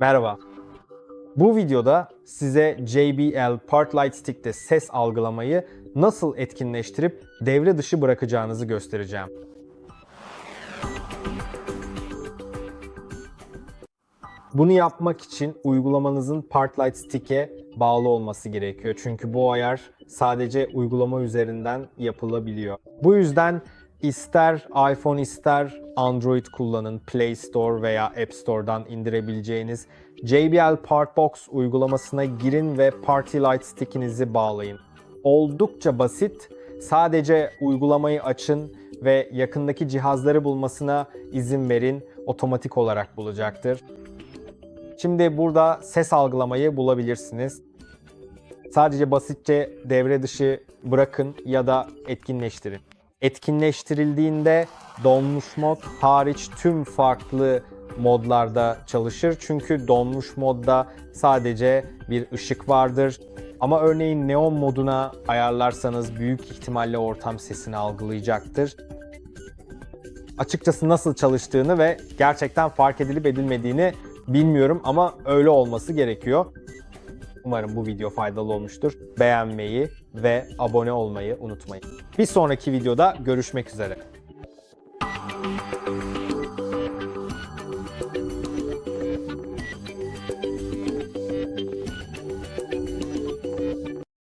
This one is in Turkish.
Merhaba. Bu videoda size JBL Part Light Stick'te ses algılamayı nasıl etkinleştirip devre dışı bırakacağınızı göstereceğim. Bunu yapmak için uygulamanızın Part Light Stick'e bağlı olması gerekiyor. Çünkü bu ayar sadece uygulama üzerinden yapılabiliyor. Bu yüzden ister iPhone ister Android kullanın Play Store veya App Store'dan indirebileceğiniz JBL Partbox uygulamasına girin ve Party Light Stick'inizi bağlayın. Oldukça basit. Sadece uygulamayı açın ve yakındaki cihazları bulmasına izin verin. Otomatik olarak bulacaktır. Şimdi burada ses algılamayı bulabilirsiniz. Sadece basitçe devre dışı bırakın ya da etkinleştirin. Etkinleştirildiğinde donmuş mod hariç tüm farklı modlarda çalışır. Çünkü donmuş modda sadece bir ışık vardır. Ama örneğin neon moduna ayarlarsanız büyük ihtimalle ortam sesini algılayacaktır. Açıkçası nasıl çalıştığını ve gerçekten fark edilip edilmediğini bilmiyorum ama öyle olması gerekiyor. Umarım bu video faydalı olmuştur. Beğenmeyi ve abone olmayı unutmayın. Bir sonraki videoda görüşmek üzere.